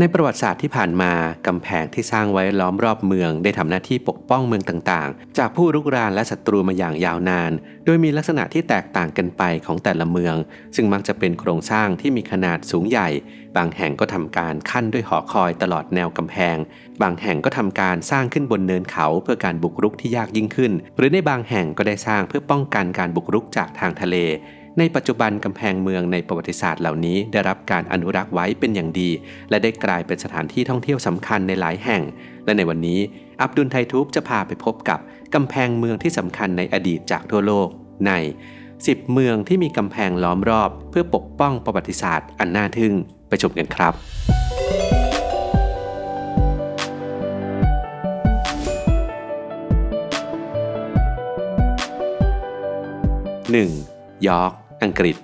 ในประวัติศาสตร์ที่ผ่านมากำแพงที่สร้างไว้ล้อมรอบเมือง ได้ทำหน้าที่ปกป้องเมืองต่างๆ จากผู้รุกรานและศัตรูมาอย่างยาวนาน โดยมีลักษณะที่แตกต่างกันไปของแต่ละเมือง ซึ่งมักจะเป็นโครงสร้างที่มีขนาดสูงใหญ่ บางแห่งก็ทำการขั้นด้วยหอคอยตลอดแนวกำแพง บางแห่งก็ทำการสร้างขึ้นบนเนินเขาเพื่อการบุกรุกที่ยากยิ่งขึ้น หรือในบางแห่งก็ได้สร้างเพื่อป้องกันการบุกรุกจากทางทะเล ในปัจจุบันกำแพงเมืองในประวัติศาสตร์เหล่านี้ ได้รับการอนุรักษ์ไว้เป็นอย่างดี และได้กลายเป็นสถานที่ท่องเที่ยวสำคัญในหลายแห่ง และในวันนี้อับดุลไททูบจะพาไปพบกับกำแพงเมืองที่สำคัญในอดีตจากทั่วโลก ใน 10 เมืองที่มีกำแพงล้อมรอบ เพื่อปกป้องประวัติศาสตร์อันน่าทึ่งไปชมกันครับ 1. ยอร์ก อังกฤษ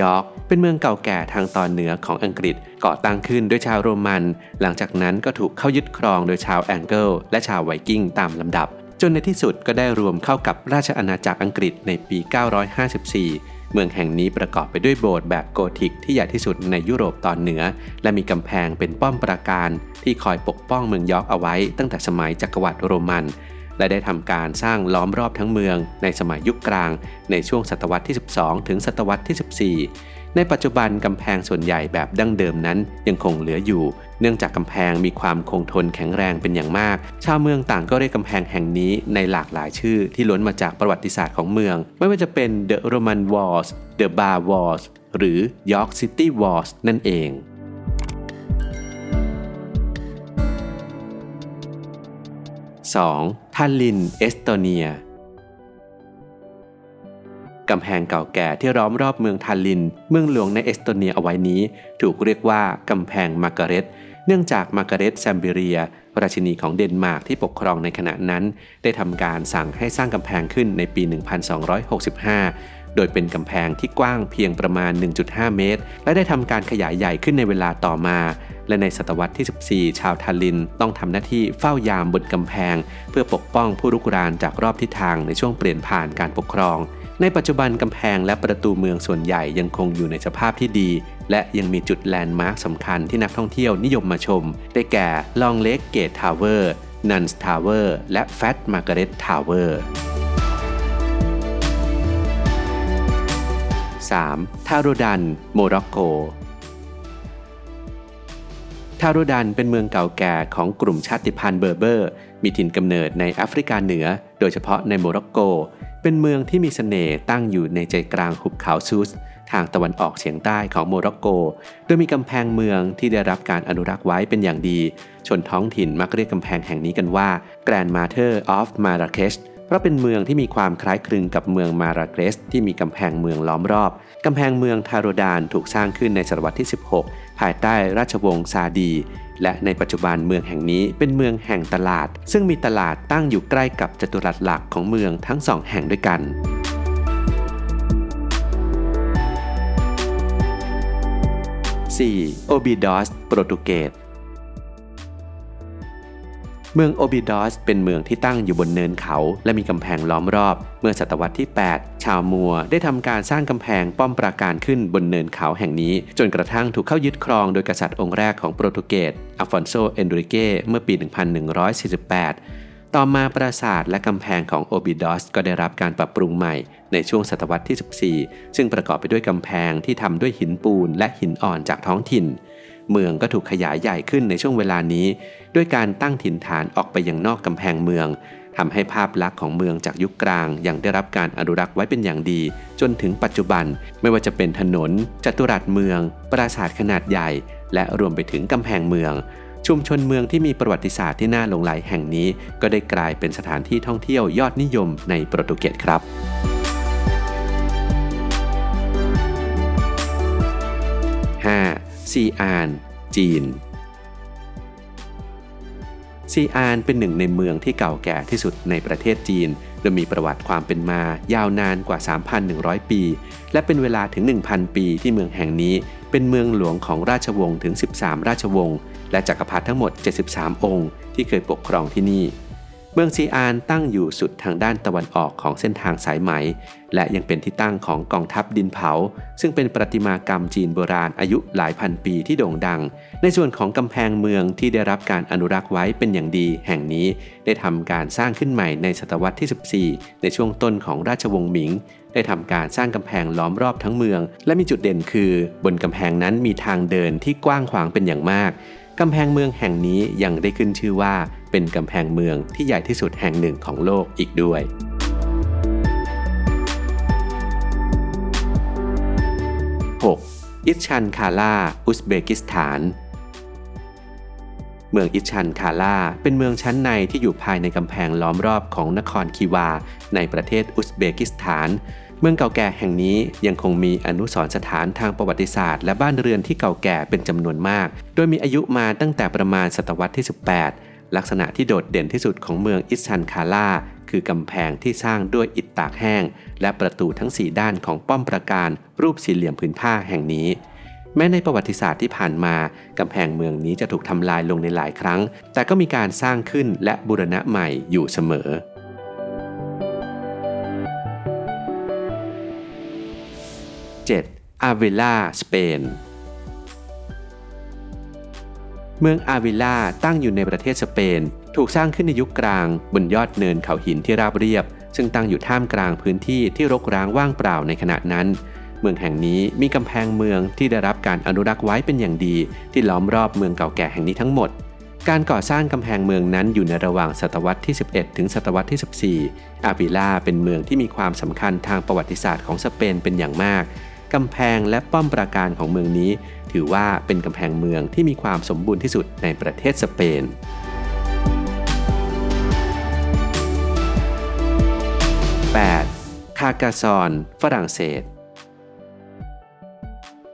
ยอร์กเป็นเมืองเก่าแก่ทางตอนเหนือของอังกฤษก่อตั้งขึ้นด้วยชาวโรมัน หลังจากนั้นก็ถูกเข้ายึดครองโดยชาวแองเกิลและชาวไวกิ้งตามลำดับ จนในที่สุดก็ได้รวมเข้ากับราชอาณาจักรอังกฤษในปี 954เมืองแห่งนี้ประกอบไปด้วยโบสถ์แบบโกธิกที่ใหญ่ที่สุดในยุโรปตอนเหนือ และมีกำแพงเป็นป้อมปราการที่คอยปกป้องเมืองยอร์กเอาไว้ตั้งแต่สมัยจักรวรรดิโรมัน และได้ทำการสร้างล้อมรอบทั้งเมืองในสมัยยุคกลาง ในช่วงศตวรรษที่ 12 ถึงศตวรรษที่ 14 ในปัจจุบันกำแพงส่วนใหญ่แบบดั้งเดิมนั้นยังคงเหลืออยู่ เนื่องจากกำแพงมีความคงทนแข็งแรงเป็นอย่างมาก ชาวเมืองต่างก็เรียกกำแพงแห่งนี้ในหลากหลายชื่อที่ล้วนมาจากประวัติศาสตร์ของเมือง ไม่ว่าจะเป็น The Roman Walls The Bar Walls หรือ York City Walls นั่นเอง 2. ทัลลิน เอสโตเนีย กำแพงเก่าแก่ที่ล้อมรอบเมืองทัลลิน เมืองหลวงในเอสโตเนียเอาไว้นี้ ถูกเรียกว่ากำแพงมาการเร็ตเนื่องจากมาการเร็ตแซมเบเรีย ราชินีของเดนมาร์กที่ปกครองในขณะนั้น ได้ทำการสั่งให้สร้างกำแพงขึ้นในปี 1265 โดยเป็นกำแพงที่กว้างเพียงประมาณ 1.5 เมตร และได้ทำการขยายใหญ่ขึ้นในเวลาต่อมา และในศตวรรษที่ 14 ชาวทาลินต้องทำหน้าที่เฝ้ายามบนกำแพง เพื่อปกป้องผู้รุกรานจากรอบทิศทางในช่วงเปลี่ยนผ่านการปกครอง ในปัจจุบันกำแพงและประตูเมืองส่วนใหญ่ยังคงอยู่ในสภาพที่ดี และยังมีจุดแลนด์มาร์คสำคัญที่นักท่องเที่ยวนิยมมาชม ได้แก่ลองเลกเกตทาวเวอร์นันส์ทาวเวอร์และแฟตมาร์กาเร็ตทาวเวอร์ 3. ทาโรดัน โมร็อกโก ทารุดันเป็นเมืองเก่าแก่ของกลุ่มชาติพันธุ์เบอร์เบอร์ มีถิ่นกำเนิดในแอฟริกาเหนือ โดยเฉพาะในโมร็อกโก เป็นเมืองที่มีสเสน่ห์ตั้งอยู่ในใจกลางหุบเขาซูส ทางตะวันออกเฉียงใต้ของโมร็อกโก โดยมีกำแพงเมืองที่ได้รับการอนุรักษ์ไว้เป็นอย่างดี ชนท้องถิ่นมักเรียกกำแพงแห่งนี้กันว่า Grand Mater of Marrakesh เพราะเป็นเมืองที่มีความคล้ายคลึงกับเมืองมาราเกรส ที่มีกำแพงเมืองล้อมรอบ กำแพงเมืองทาโรดานถูกสร้างขึ้นในศตวรรษที่ 16 ภายใต้ราชวงศ์ซาดี และในปัจจุบันเมืองแห่งนี้เป็นเมืองแห่งตลาด ซึ่งมีตลาดตั้งอยู่ใกล้กับจัตุรัสหลักของเมืองทั้งสองแห่งด้วยกัน 4. โอบิดอสโปรตุเกส เมืองโอบิดอสเป็นเมืองที่ตั้งอยู่บนเนินเขา และมีกำแพงล้อมรอบ เมื่อศตวรรษที่ 8 ชาวมัวได้ทำการสร้างกำแพงป้อมปราการขึ้นบนเนินเขาแห่งนี้ จนกระทั่งถูกเข้ายึดครองโดยกษัตริย์องค์แรกของโปรตุเกสอัฟฟอนโซ เอนริเกเมื่อปี 1148 ต่อมาปราสาทและกำแพงของโอบิดอสก็ได้รับการปรับปรุงใหม่ในช่วงศตวรรษที่ 14 ซึ่งประกอบไปด้วยกำแพงที่ทำด้วยหินปูนและหินอ่อนจากท้องถิ่น เมืองก็ถูกขยายใหญ่ขึ้นในช่วงเวลานี้ ด้วยการตั้งถิ่นฐานออกไปยังนอกกำแพงเมืองทำให้ภาพลักษณ์ของเมืองจากยุคกลางยังได้รับการอนุรักษ์ไว้เป็นอย่างดี จนถึงปัจจุบันไม่ว่าจะเป็นถนน จัตุรัสเมือง ปราสาทขนาดใหญ่ และรวมไปถึงกำแพงเมือง ชุมชนเมืองที่มีประวัติศาสตร์ที่น่าหลงไหลแห่งนี้ ก็ได้กลายเป็นสถานที่ท่องเที่ยวยอดนิยมในโปรตุเกสครับ ซีอาน จีน ซีอานเป็นหนึ่งในเมืองที่เก่าแก่ที่สุดในประเทศจีน โดยมีประวัติความเป็นมายาวนานกว่า 3,100 ปี และเป็นเวลาถึง 1,000 ปีที่เมืองแห่งนี้ เป็นเมืองหลวงของราชวงศ์ถึง 13 ราชวงศ์และจักรพรรดิทั้งหมด 73 องค์ ที่เคยปกครองที่นี่ เมืองซีอานตั้งอยู่สุดทางด้านตะวันออกของเส้นทางสายไหม และยังเป็นที่ตั้งของกองทัพดินเผา ซึ่งเป็นประติมากรรมจีนโบราณอายุหลายพันปีที่โด่งดัง ในส่วนของกำแพงเมืองที่ได้รับการอนุรักษ์ไว้เป็นอย่างดี แห่งนี้ได้ทำการสร้างขึ้นใหม่ในศตวรรษที่ 14 ในช่วงต้นของราชวงศ์หมิง ได้ทำการสร้างกำแพงล้อมรอบทั้งเมือง และมีจุดเด่นคือ บนกำแพงนั้นมีทางเดินที่กว้างขวางเป็นอย่างมาก กำแพงเมืองแห่งนี้ยังได้ขึ้นชื่อว่า เป็นกำแพงเมืองที่ใหญ่ที่สุดแห่งหนึ่งของโลกอีกด้วย 6. อิชชันคาลาอุซเบกิสถาน เมืองอิชชันคาลาเป็นเมืองชั้นในที่อยู่ภายในกำแพงล้อมรอบของนครคีวา ในประเทศอุซเบกิสถาน เมืองเก่าแก่แห่งนี้ยังคงมีอนุสรณ์สถานทางประวัติศาสตร์และบ้านเรือนที่เก่าแก่เป็นจำนวนมาก โดยมีอายุมาตั้งแต่ประมาณศตวรรษที่ 18 ลักษณะที่โดดเด่นที่สุดของเมืองอิสชันคาลาคือกำแพงที่สร้างด้วยอิฐตากแห้ง และประตูทั้ง 4 ด้านของป้อมปราการรูปสี่เหลี่ยมผืนผ้าแห่งนี้ แม้ในประวัติศาสตร์ที่ผ่านมากำแพงเมืองนี้จะถูกทำลายลงในหลายครั้ง แต่ก็มีการสร้างขึ้นและบูรณะใหม่อยู่เสมอ 7. อาวิลาสเปน เมืองอาวิล่าตั้งอยู่ในประเทศสเปน ถูกสร้างขึ้นในยุคกลาง บนยอดเนินเขาหินที่ราบเรียบ ซึ่งตั้งอยู่ท่ามกลางพื้นที่ที่รกร้างว่างเปล่าในขณะนั้น เมืองแห่งนี้มีกำแพงเมืองที่ได้รับการอนุรักษ์ไว้เป็นอย่างดี ที่ล้อมรอบเมืองเก่าแก่แห่งนี้ทั้งหมดการก่อสร้างกำแพงเมืองนั้นอยู่ในระหว่างศตวรรษที่ 11 ถึงศตวรรษที่ 14 อาวิล่าเป็นเมืองที่มีความสำคัญทางประวัติศาสตร์ของสเปนเป็นอย่างมาก กำแพงและป้อมปราการของเมืองนี้ ถือว่าเป็นกำแพงเมืองที่มีความสมบูรณ์ที่สุดในประเทศสเปน 8. คากาซอน ฝรั่งเศส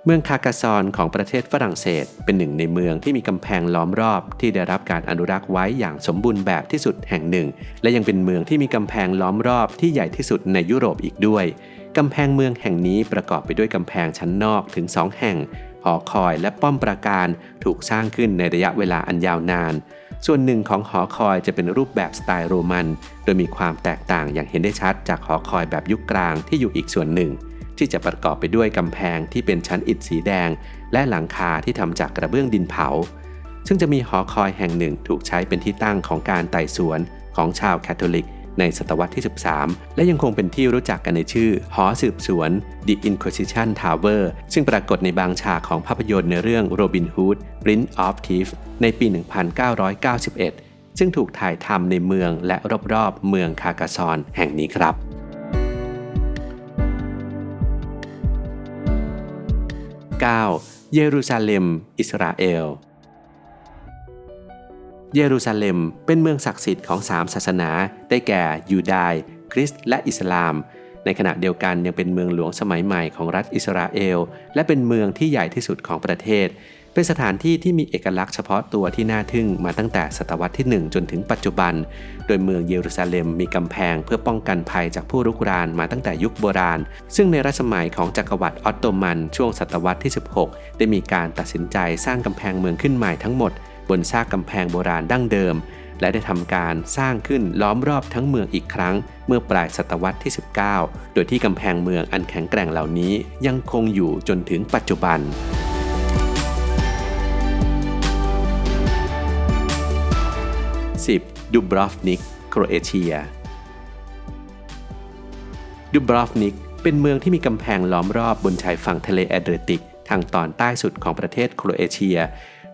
เมืองคากาซอนของประเทศฝรั่งเศส เป็นหนึ่งในเมืองที่มีกำแพงล้อมรอบ ที่ได้รับการอนุรักษ์ไว้อย่างสมบูรณ์แบบที่สุดแห่งหนึ่ง และยังเป็นเมืองที่มีกำแพงล้อมรอบที่ใหญ่ที่สุดในยุโรปอีกด้วย กำแพงเมืองแห่งนี้ประกอบไปด้วยกำแพงชั้นนอกถึงสองแห่ง หอคอยและป้อมปราการถูกสร้างขึ้นในระยะเวลาอันยาวนาน ส่วนหนึ่งของหอคอยจะเป็นรูปแบบสไตล์โรมัน โดยมีความแตกต่างอย่างเห็นได้ชัดจากหอคอยแบบยุคกลางที่อยู่อีกส่วนหนึ่ง ที่จะประกอบไปด้วยกำแพงที่เป็นชั้นอิฐสีแดง และหลังคาที่ทำจากกระเบื้องดินเผา ซึ่งจะมีหอคอยแห่งหนึ่งถูกใช้เป็นที่ตั้งของการไต่สวนของชาวแคทอลิก ในศตวรรษที่ 13 และยังคงเป็นที่รู้จักกันในชื่อ หอสืบสวน The Inquisition Tower ซึ่งปรากฏในบางฉากของภาพยนตร์ในเรื่อง Robin Hood Prince of Thieves ในปี 1991 ซึ่งถูกถ่ายทำในเมืองและรอบๆ เมืองคากาซอนแห่งนี้ครับ 9. เยรูซาเล็ม อิสราเอล เยรูซาเล็มเป็นเมืองศักดิ์สิทธิ์ของสามศาสนา ได้แก่ยูดายคริสต์และอิสลาม ในขณะเดียวกันยังเป็นเมืองหลวงสมัยใหม่ของรัฐอิสราเอล และเป็นเมืองที่ใหญ่ที่สุดของประเทศ เป็นสถานที่ที่มีเอกลักษณ์เฉพาะตัวที่น่าทึ่งมาตั้งแต่ศตวรรษที่ 1 จนถึงปัจจุบัน โดยเมืองเยรูซาเล็มมีกำแพงเพื่อป้องกันภัยจากผู้รุกรานมาตั้งแต่ยุคโบราณ ซึ่งในรัชสมัยของจักรวรรดิออตโตมันช่วงศตวรรษที่ 16 ได้มีการตัดสินใจสร้างกำแพงเมืองขึ้นใหม่ทั้งหมด บนซากกำแพงโบราณดั้งเดิม และได้ทำการสร้างขึ้นล้อมรอบทั้งเมืองอีกครั้ง เมื่อปลายศตวรรษที่ 19 โดยที่กำแพงเมืองอันแข็งแกร่งเหล่านี้ยังคงอยู่จนถึงปัจจุบัน 10. ดูบรอฟนิก โครเอเชีย ดูบรอฟนิก เป็นเมืองที่มีกำแพงล้อมรอบบนชายฝั่งทะเลแอดริติก ทางตอนใต้สุดของประเทศโครเอเชีย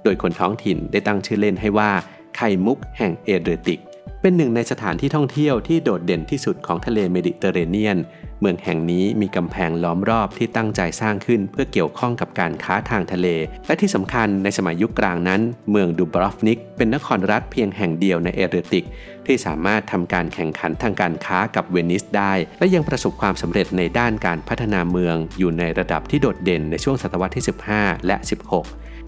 โดยคนท้องถิ่นได้ตั้งชื่อเล่นให้ว่าไข่มุกแห่งเอเดรติก เป็นหนึ่งในสถานที่ท่องเที่ยวที่โดดเด่นที่สุดของทะเลเมดิเตอร์เรเนียน เมืองแห่งนี้มีกำแพงล้อมรอบที่ตั้งใจสร้างขึ้นเพื่อเกี่ยวข้องกับการค้าทางทะเล และที่สำคัญในสมัยยุคกลางนั้น เมืองดูบรอฟนิก เป็นนครรัฐเพียงแห่งเดียวในเอเรติก ที่สามารถทำการแข่งขันทางการค้ากับเวนิสได้ และยังประสบความสำเร็จในด้านการพัฒนาเมือง อยู่ในระดับที่โดดเด่นในช่วงศตวรรษที่ 15 และ 16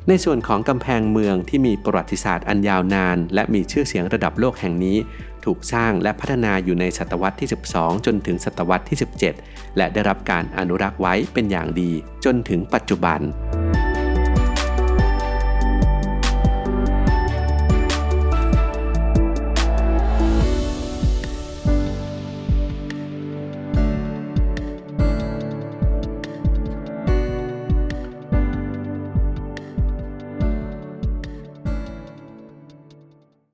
ในส่วนของกำแพงเมืองที่มีประวัติศาสตร์อันยาวนาน และมีชื่อเสียงระดับโลกแห่งนี้ถูกสร้างและพัฒนาอยู่ในศตวรรษที่ 12 จนถึงศตวรรษที่ 17 และได้รับการอนุรักษ์ไว้เป็นอย่างดีจนถึงปัจจุบัน